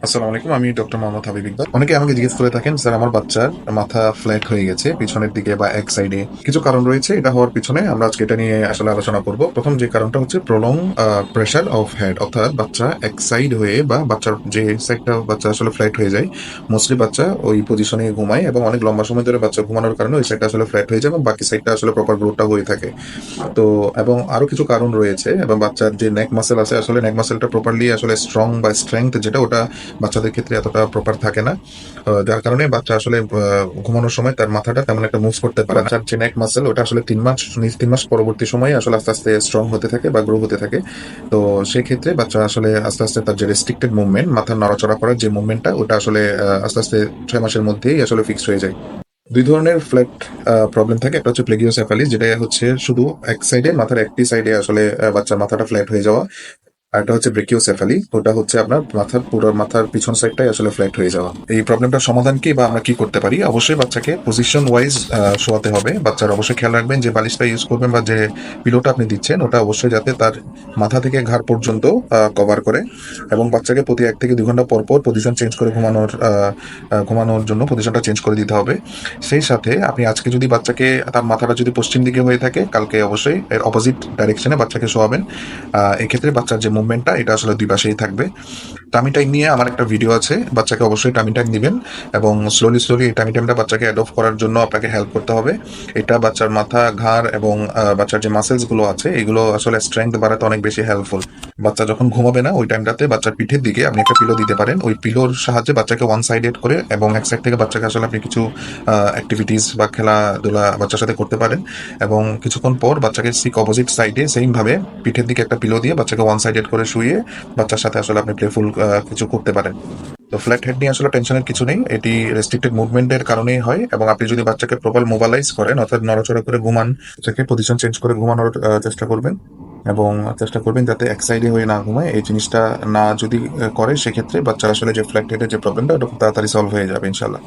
আসসালামু আলাইকুম, আমি ডক্টর মোহাম্মদ হাবিব ইকবাল। অনেকে আমাকে জিজ্ঞেস করে থাকেন, স্যার, আমার বাচ্চার মাথা ফ্ল্যাট হয়ে গেছে, পিছনের দিকে বা এক সাইডে কিছু কারণ রয়েছে, এটা হওয়ার পিছনে আমরা আজকে এটা নিয়ে আসলে আলোচনা করব। প্রথম যে কারণটা হচ্ছে প্রলং প্রেশার অফ হেড অর্থাৎ বাচ্চা এক সাইড হয়ে বা বাচ্চার যে সাইডটা বাচ্চা আসলে ফ্ল্যাট হয়ে যায় মোস্টলি বাচ্চা ওই পজিশনে ঘুমায় এবং অনেক লম্বা সময় ধরে বাচ্চা ঘুমানোর কারণে ওই সাইডটা আসলে ফ্ল্যাট হয়ে যায় এবং বাকি সাইডটা আসলে প্রপার গ্রোথটা হয়ে থাকে। তো, এবং আরও কিছু কারণ রয়েছে, এবং বাচ্চার যে নেক মাসেল আছে, আসলে নেক মাসেলটা প্রপারলি আসলে স্ট্রং বা স্ট্রেংথ যেটা, ওটা বাচ্চাদের ক্ষেত্রে এতটা প্রপার থাকে না। যার কারণে বাচ্চা আসলে ঘুমানোর সময় তার মাথাটা তেমন একটা মুভ করতে পারে বাচ্চার যে নেক মাসেল ওটা আসলে তিন মাস তিন মাস পরবর্তী সময়ে আসলে আস্তে আস্তে স্ট্রং হতে থাকে বা গ্রো হতে থাকে। তো সেই ক্ষেত্রে বাচ্চা আসলে আস্তে আস্তে তার যে রেস্ট্রিক্টেড মুভমেন্ট মাথার নড়াচড়া করার যে মুভমেন্টটা ওটা আসলে আস্তে আস্তে ছয় মাসের মধ্যেই আসলে ফিক্স হয়ে যায়। দুই ধরনের ফ্ল্যাট প্রবলেম থাকে। একটা হচ্ছে প্লেগিওসেফালিস যেটা হচ্ছে শুধু এক সাইডে মাথার একটি সাইডে আসলে বাচ্চার মাথাটা ফ্ল্যাট হয়ে যাওয়া। আর একটা হচ্ছে ব্রেকিওসেফালি, ওটা হচ্ছে আপনার মাথার পুরো মাথার পিছন সাইডটাই আসলে ফ্ল্যাট হয়ে যাওয়া। এই প্রবলেমটার সমাধান কি বা আমরা কি করতে পারি? অবশ্যই বাচ্চাকে পজিশন ওয়াইজ শোয়াতে হবে। বাচ্চার অবশ্যই খেয়াল রাখবেন যে বালিশটা ইউজ করবেন বা যে পিলোটা আপনি দিচ্ছেন, ওটা অবশ্যই যাতে তার মাথা থেকে ঘাড় পর্যন্ত কভার করে এবং বাচ্চাকে প্রতি এক থেকে দুই ঘণ্টা পর পর পজিশন চেঞ্জ করে ঘুমানোর ঘুমানোর জন্য পজিশনটা চেঞ্জ করে দিতে হবে। সেই সাথে আপনি আজকে যদি বাচ্চাকে, তার মাথাটা যদি পশ্চিম দিকে হয়ে থাকে, কালকে অবশ্যই এর অপোজিট ডাইরেকশনে বাচ্চাকে শোয়াবেন। এক্ষেত্রে বাচ্চার যে মুভমেন্টটা এটা আসলে দুই পাশেই থাকবে। টামি টাইম নিয়ে আমার একটা ভিডিও আছে, বাচ্চাকে অবশ্যই টামি টাইম দিবেন এবং স্লোলি স্লোলি এই টামি টাইমটা বাচ্চাকে অ্যাডপ্ট করার জন্য আপনাকে হেল্প করতে হবে। এটা বাচ্চার মাথা, ঘাড় এবং বাচ্চার যে মাসেলসগুলো আছে, এগুলো আসলে স্ট্রেংথ বাড়াতে অনেক বেশি হেল্পফুল বাচ্চা যখন ঘুমাবে না, ওই টাইমটাতে বাচ্চার পিঠের দিকে আপনি একটা পিলো দিতে পারেন। ওই পিলোর সাহায্যে বাচ্চাকে ওয়ান সাইডেড করে এবং এক সাইড থেকে বাচ্চাকে আসলে আপনি কিছু অ্যাক্টিভিটিস বা খেলাধুলা বাচ্চার সাথে করতে পারেন এবং কিছুক্ষণ পর বাচ্চাকে ঠিক অপোজিট সাইডে সেইমভাবে পিঠের দিকে একটা পিলো দিয়ে বাচ্চাকে ওয়ান সাইডেড করে শুয়ে বাচ্চার সাথে আসলে আপনি প্লেফুল কিছু করতে পারেন। তো ফ্ল্যাট হেড নিয়ে আসলে টেনশনের কিছু নেই। এটি রেস্ট্রিক্টেড মুভমেন্টের কারণেই হয় এবং আপনি যদি বাচ্চাকে প্রপার মোবালাইজ করেন, অর্থাৎ নড়াচড়া করে ঘুমান, বাচ্চাকে পজিশন চেঞ্জ করে ঘুমানোর চেষ্টা করবেন এবং চেষ্টা করবেন যাতে এক সাইডে হয়ে না ঘুমায়। এই জিনিসটা না যদি করে, সেক্ষেত্রে বাচ্চার আসলে যে ফ্ল্যাট হেডের যে প্রবলেমটা ওটা খুব তাড়াতাড়ি সলভ হয়ে যাবে ইনশাল্লাহ